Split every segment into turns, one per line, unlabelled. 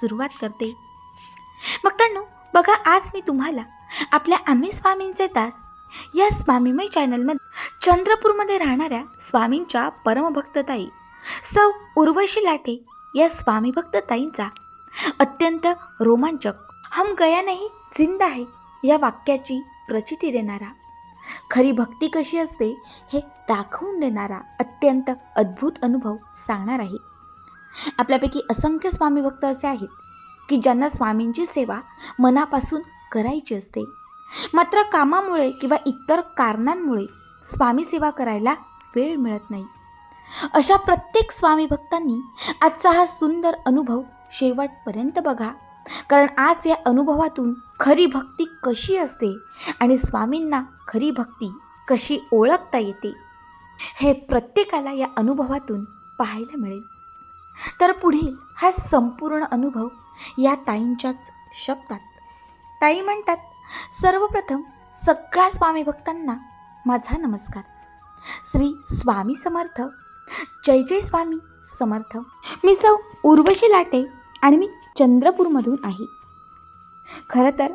सुरुवात करते. भक्तांनो बघा आज मी तुम्हाला आपल्या आम्ही स्वामींचे दास या स्वामीमय चॅनलमध्ये चंद्रपूरमध्ये राहणाऱ्या स्वामींच्या परमभक्तताई सौ उर्वशी लाटे या स्वामी अत्यंत रोमांचक हम गया नाही जिंदा आहे या वाक्याची प्रचिती देणारा खरी भक्ती कशी असते हे दाखवून देणारा अत्यंत अद्भुत अनुभव सांगणार आहे. आपल्यापैकी असंख्य स्वामी भक्त असे आहेत की ज्यांना स्वामींची सेवा मनापासून करायची असते. मात्र कामामुळे किंवा इतर कारणांमुळे स्वामी सेवा करायला वेळ मिळत नाही. अशा प्रत्येक स्वामी भक्तांनी आजचा हा सुंदर अनुभव शेवटपर्यंत बघा. कारण आज या अनुभवातून खरी भक्ती कशी असते आणि स्वामींना खरी भक्ती कशी ओळखता येते हे प्रत्येकाला या अनुभवातून पाहायला मिळेल. तर पुढील हा संपूर्ण अनुभव या ताईंच्याच शब्दात. ताई म्हणतात सर्वप्रथम सगळ्या स्वामी भक्तांना माझा नमस्कार. श्री स्वामी समर्थ. जय जय स्वामी समर्थ. मी सौ उर्वशी लाटे आणि मी चंद्रपूरमधून आहे. खरं तर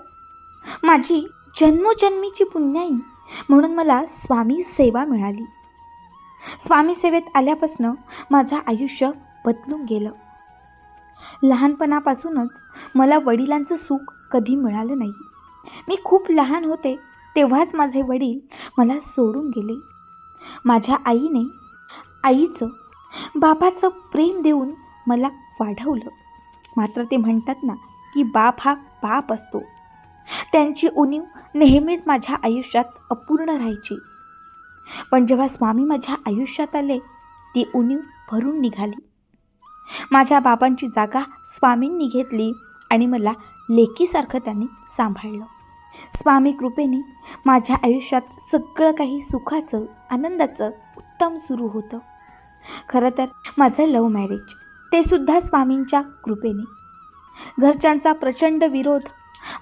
माझी जन्मोजन्मीची पुण्याई म्हणून मला स्वामी सेवा मिळाली. स्वामी सेवेत आल्यापासनं माझं आयुष्य बदलून गेलं. लहानपणापासूनच मला वडिलांचं सुख कधी मिळालं नाही. मी खूप लहान होते तेव्हाच माझे वडील मला सोडून गेले. माझ्या आईने आईचं बापाचं प्रेम देऊन मला वाढवलं. मात्र ते म्हणतात ना की बाप हा बाप असतो. त्यांची उणीव नेहमीच माझ्या आयुष्यात अपूर्ण राहायची. पण जेव्हा स्वामी माझ्या आयुष्यात आले ती उणीव भरून निघाली. माझ्या बाबांची जागा स्वामींनी घेतली आणि मला लेकीसारखं त्यांनी सांभाळलं. स्वामी कृपेने माझ्या आयुष्यात सगळं काही सुखाचं आनंदाचं उत्तम सुरू होतं. खरं तर माझं लव्ह मॅरेज ते सुद्धा स्वामींच्या कृपेने. घरच्यांचा प्रचंड विरोध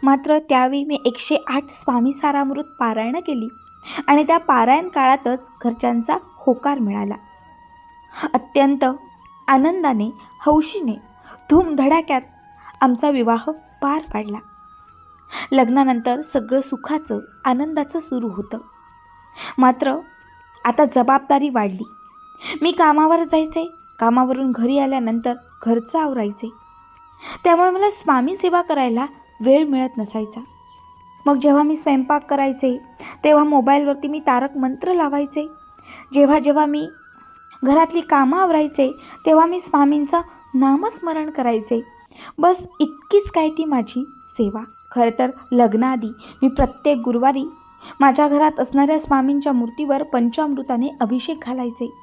मात्र त्यावेळी मी एकशे आठ स्वामी सारामृत पारायणं केली आणि त्या पारायण काळातच घरच्यांचा होकार मिळाला. अत्यंत आनंदाने हौशीने धूमधडाक्यात आमचा विवाह पार पाडला. लग्नानंतर सगळं सुखाचं आनंदाचं सुरू होतं. मात्र आता जबाबदारी वाढली. मी कामावर जायचे कामावरून घरी आल्यानंतर घरचं आवरायचे. त्यामुळे मला स्वामी सेवा करायला वेळ मिळत नसायचा. मग जेव्हा मी स्वयंपाक करायचे तेव्हा मोबाईलवरती मी तारक मंत्र लावायचे. जेव्हा जेव्हा मी घरातली कामं आवरायचे तेव्हा मी स्वामींचं नामस्मरण करायचे. बस इतकीच काय ती माझी सेवा. खरं तर लग्नाआधी मी प्रत्येक गुरुवारी माझ्या घरात असणाऱ्या स्वामींच्या मूर्तीवर पंचामृताने अभिषेक घालायचे.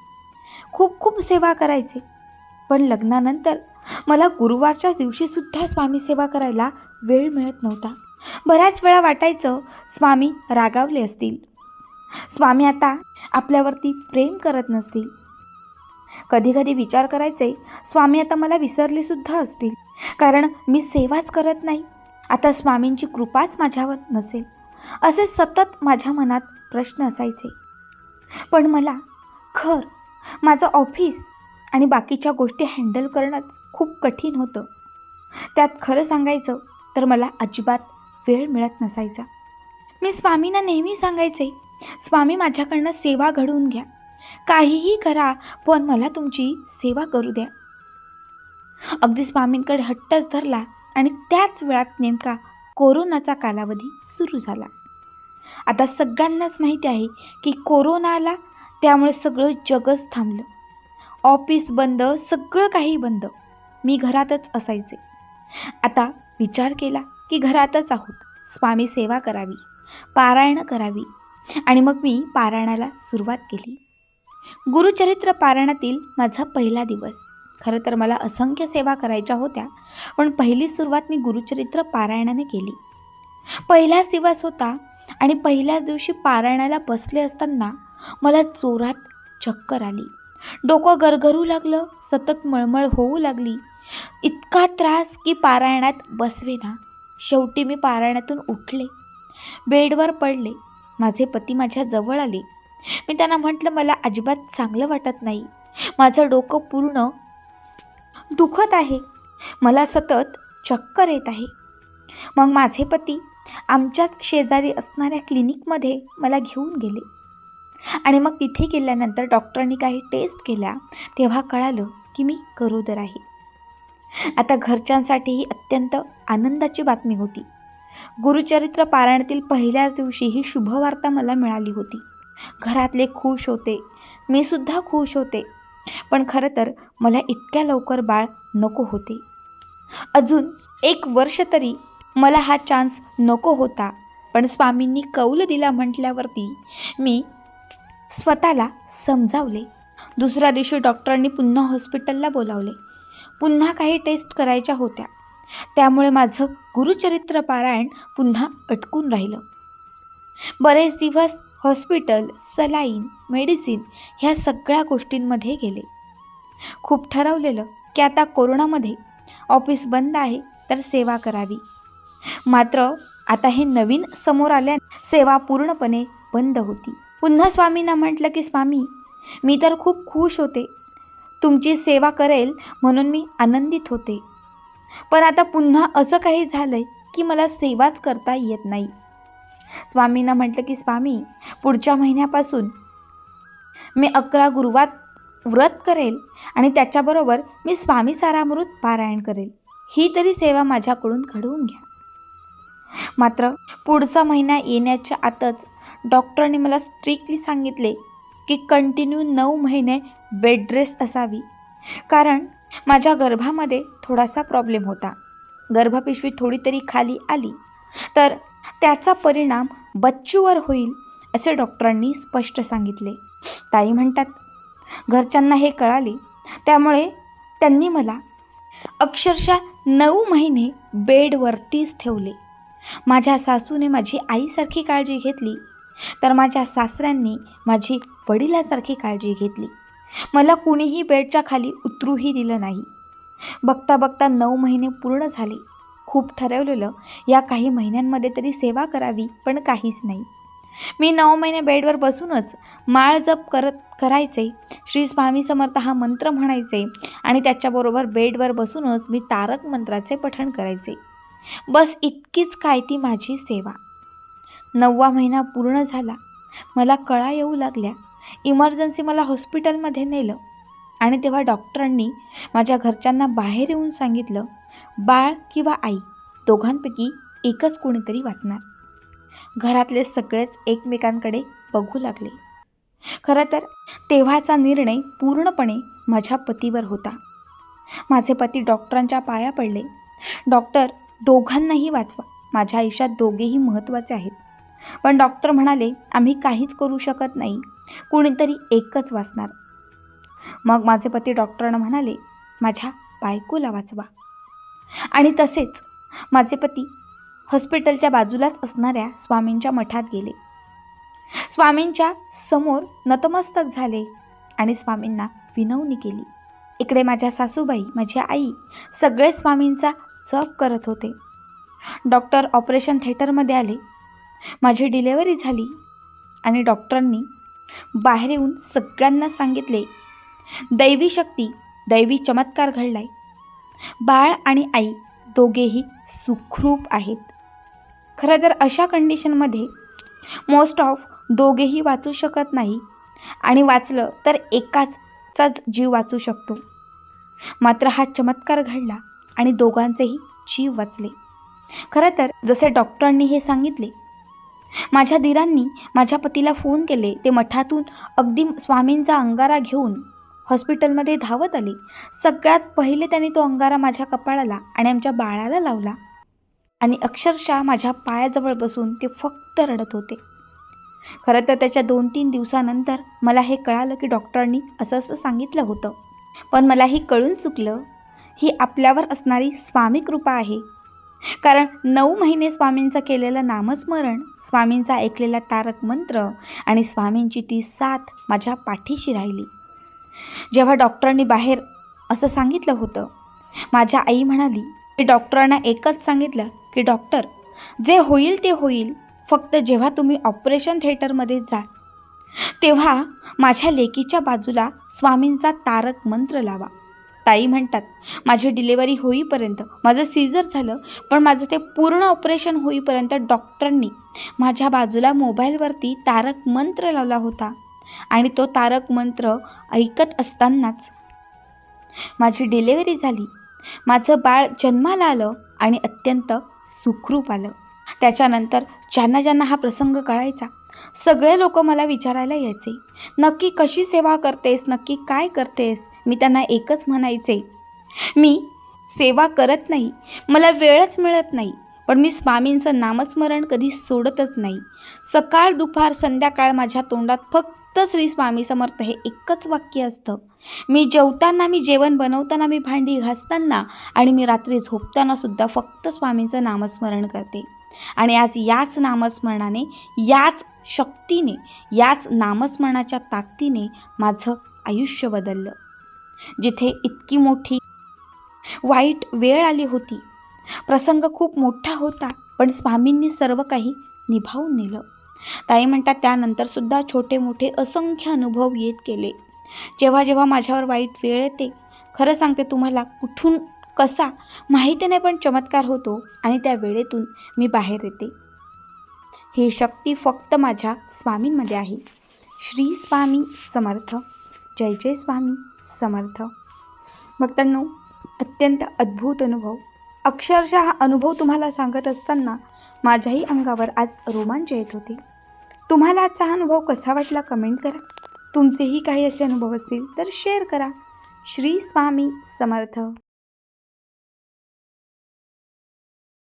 खूप खूप सेवा करायचे. पण लग्नानंतर मला गुरुवारच्या दिवशीसुद्धा स्वामी सेवा करायला वेळ मिळत नव्हता. बऱ्याच वेळा वाटायचं स्वामी रागावले असतील. स्वामी आता आपल्यावरती प्रेम करत नसतील. कधी कधी विचार करायचे स्वामी आता मला विसरलेसुद्धा असतील कारण मी सेवाच करत नाही. आता स्वामींची कृपाच माझ्यावर नसेल. असे सतत माझ्या मनात प्रश्न असायचे. पण मला घर माझं ऑफिस आणि बाकीच्या गोष्टी हँडल करणंच खूप कठीण होतं. त्यात खरं सांगायचं तर मला अजिबात वेळ मिळत नसायचा. मी स्वामींना नेहमी सांगायचे स्वामी माझ्याकडनं सेवा घडवून घ्या. काहीही करा पण मला तुमची सेवा करू द्या. अगदी स्वामींकडे हट्टच धरला आणि त्याच वेळात नेमका कोरोनाचा कालावधी सुरू झाला. आता सगळ्यांनाच माहिती आहे की कोरोना आला त्यामुळे सगळं जगच थांबलं. ऑफिस बंद सगळं काही बंद. मी घरातच असायचे. आता विचार केला की घरातच आहोत. स्वामी सेवा करावी पारायणं करावी आणि मग मी पारायणाला सुरुवात केली. गुरुचरित्र पारायणातील माझा पहिला दिवस. खरं तर मला असंख्य सेवा करायच्या होत्या पण पहिली सुरुवात मी गुरुचरित्र पारायणाने केली. पहिलाच दिवस होता आणि पहिल्याच दिवशी पारायणाला बसले असताना मला जोरात चक्कर आली. डोकं गरगरू लागलं सतत मळमळ होऊ लागली. इतका त्रास की पारायणात बसवे ना शेवटी मी पारायणातून उठले. बेडवर पडले. माझे पती माझ्या जवळ आले. मी त्यांना म्हटलं मला अजिबात चांगलं वाटत नाही. माझं डोकं पूर्ण दुखत आहे. मला सतत चक्कर येत आहे. मग माझे पती आमच्याच शेजारी असणाऱ्या क्लिनिकमध्ये मला घेऊन गेले. आणि मग तिथे गेल्यानंतर डॉक्टरांनी काही टेस्ट केल्या. तेव्हा कळालं की मी गरोदर आहे. आता घरच्यांसाठी ही अत्यंत आनंदाची बातमी होती. गुरुचरित्र पारायणातील पहिल्याच दिवशी ही शुभवार्ता मला मिळाली होती. घरातले खुश होते. मी सुद्धा खुश होते. पण खरं तर मला इतक्या लवकर बाळ नको होते. अजून एक वर्ष तरी मला हा चान्स नको होता. पण स्वामींनी कौल दिला म्हटल्यावरती मी स्वतःला समजावले. दुसऱ्या दिवशी डॉक्टरांनी पुन्हा हॉस्पिटलला बोलावले. पुन्हा काही टेस्ट करायच्या होत्या. त्यामुळे माझं गुरुचरित्र पारायण पुन्हा अटकून राहिलं. बरेच दिवस हॉस्पिटल सलाईन मेडिसिन ह्या सगळ्या गोष्टींमध्ये गेले. खूप ठरवलेलं की आता कोरोनामध्ये ऑफिस बंद आहे तर सेवा करावी. मात्र आता हे नवीन समोर आल्या सेवा पूर्णपणे बंद होती. पुन्हा स्वामींना म्हटलं की स्वामी मी तर खूप खुश होते. तुमची सेवा करेल म्हणून मी आनंदित होते. पण आता पुन्हा असं काही झालं आहे की मला सेवाच करता येत नाही. स्वामींना म्हटलं की स्वामी पुढच्या महिन्यापासून मी अकरा गुरुवार व्रत करेल आणि त्याच्याबरोबर मी स्वामी सारामृत पारायण करेल. ही तरी सेवा माझ्याकडून घडवून घ्या. मात्र पुढचा महिना येण्याच्या आतच डॉक्टरांनी मला स्ट्रिक्टली सांगितले की कंटिन्यू नऊ महिने बेड रेस्ट असावी. कारण माझ्या गर्भामध्ये थोडासा प्रॉब्लेम होता. गर्भपिशवी थोडी तरी खाली आली. तर त्याचा परिणाम बच्चूवर होईल असे डॉक्टरांनी स्पष्ट सांगितले. ताई म्हणतात घरच्यांना हे कळाले. त्यामुळे त्यांनी मला अक्षरशः नऊ महिने बेडवरतीच ठेवले. माझ्या सासूने माझी आईसारखी काळजी घेतली तर माझ्या सासऱ्यांनी माझी वडिलासारखी काळजी घेतली. मला कुणीही बेडच्या खाली उतरूही दिलं नाही. बघता बघता नऊ महिने पूर्ण झाले. खूप ठरवलेलं या काही महिन्यांमध्ये तरी सेवा करावी पण काहीच नाही. मी नऊ महिने बेडवर बसूनच माळ जप करत करायचे. श्री स्वामी समर्थ हा मंत्र म्हणायचे आणि त्याच्याबरोबर बेडवर बसूनच मी तारक मंत्राचे पठण करायचे. बस इतकीच काय ती माझी सेवा. नववा महिना पूर्ण झाला. मला कळा येऊ लागल्या. इमर्जन्सी मला हॉस्पिटलमध्ये नेलं. आणि तेव्हा डॉक्टरांनी माझ्या घरच्यांना बाहेर येऊन सांगितलं बाळ किंवा आई दोघांपैकी एकच कोणीतरी वाचणार. घरातले सगळेच एकमेकांकडे बघू लागले. खरं तर तेव्हाचा निर्णय पूर्णपणे माझ्या पतीवर होता. माझे पती डॉक्टरांच्या पाया पडले. डॉक्टर दोघांनाही वाचवा. माझ्या आयुष्यात दोघेही महत्त्वाचे आहेत. पण डॉक्टर म्हणाले आम्ही काहीच करू शकत नाही. कुणीतरी एकच वाचणार. मग माझे पती डॉक्टरांना म्हणाले माझ्या बायकोला वाचवा. आणि तसेच माझे पती हॉस्पिटलच्या बाजूलाच असणाऱ्या स्वामींच्या मठात गेले. स्वामींच्या समोर नतमस्तक झाले आणि स्वामींना विनवणी केली. इकडे माझ्या सासूबाई माझी आई सगळे स्वामींचा जप करत होते. डॉक्टर ऑपरेशन थिएटरमध्ये आले. माझी डिलेवरी झाली आणि डॉक्टरांनी बाहेर येऊन सगळ्यांना सांगितले दैवी शक्ती दैवी चमत्कार घडलाय. बाळ आणि आई दोघेही सुखरूप आहेत. खरं तर अशा कंडिशनमध्ये मोस्ट ऑफ दोघेही वाचू शकत नाही आणि वाचलं तर एकाचाच जीव वाचू शकतो. मात्र हा चमत्कार घडला आणि दोघांचेही जीव वाचले. खरं तर जसे डॉक्टरांनी हे सांगितले माझ्या दिरांनी माझ्या पतीला फोन केले ते मठातून अगदी स्वामींचा अंगारा घेऊन हॉस्पिटलमध्ये धावत आली. सगळ्यात पहिले त्यांनी तो अंगारा माझ्या कपाळाला आणि आमच्या बाळाला लावला. आणि अक्षरशः माझ्या पायाजवळ बसून ते फक्त रडत होते. खरं तर त्याच्या दोन तीन दिवसानंतर मला हे कळालं की डॉक्टरांनी असं असं सांगितलं होतं. पण मला ही कळून चुकलं ही आपल्यावर असणारी स्वामी कृपा आहे. कारण नऊ महिने स्वामींचं केलेलं नामस्मरण स्वामींचा ऐकलेला तारक मंत्र आणि स्वामींची ती साथ माझ्या पाठीशी राहिली. जेव्हा डॉक्टरांनी बाहेर असं सांगितलं होतं माझ्या आई म्हणाली की डॉक्टरांना एकच सांगितलं की डॉक्टर जे होईल ते होईल फक्त जेव्हा तुम्ही ऑपरेशन थिएटरमध्ये जा तेव्हा माझ्या लेकीच्या बाजूला स्वामींचा तारक मंत्र लावा. ताई म्हणतात माझी डिलिव्हरी होईपर्यंत माझं सीझर झालं पण माझं ते पूर्ण ऑपरेशन होईपर्यंत डॉक्टरांनी माझ्या बाजूला मोबाईलवरती तारक मंत्र लावला होता. आणि तो तारक मंत्र ऐकत असतानाच माझी डिलेवरी झाली. माझं बाळ जन्माला आलं आणि अत्यंत सुखरूप आलं. त्याच्यानंतर ज्यांना ज्यांना हा प्रसंग कळायचा सगळे लोक मला विचारायला यायचे नक्की कशी सेवा करतेस नक्की काय करतेस? मी त्यांना एकच म्हणायचे मी सेवा करत नाही मला वेळच मिळत नाही पण मी स्वामींचं नामस्मरण कधी सोडतच नाही. सकाळ दुपार संध्याकाळ माझ्या तोंडात फक्त श्री स्वामी समर्थ हे एकच वाक्य असतं. मी जेवताना मी जेवण बनवताना मी भांडी घासताना आणि मी रात्री झोपताना सुद्धा फक्त स्वामींचं नामस्मरण करते. आणि आज याच नामस्मरणाने याच शक्तीने याच नामस्मरणाच्या ताकदीने माझं आयुष्य बदललं. जिथे इतकी मोठी वाईट वेळ आली होती प्रसंग खूप मोठा होता पण स्वामींनी सर्व काही निभावून नेलं. ताई म्हणतात त्यानंतर सुद्धा छोटे मोठे असंख्य अनुभव येत गेले. जेव्हा जेव्हा माझ्यावर वाईट वेळ येते खरं सांगते तुम्हाला कुठून कसा माहिती नाही पण चमत्कार होतो आणि त्या वेळेतून मी बाहेर येते. ही शक्ती फक्त माझ्या स्वामींमध्ये आहे. श्री स्वामी समर्थ. जय जय स्वामी समर्थ. भक्तांनो अत्यंत अद्भुत अनुभव. अक्षरशः हा अनुभव तुम्हाला सांगत असताना माझ्याही अंगावर आज रोमांच येत होते. तुम्हाला आजचा हा अनुभव कसा वाटला कमेंट करा. तुमचेही काही असे अनुभव असतील तर शेअर करा. श्री स्वामी समर्थ.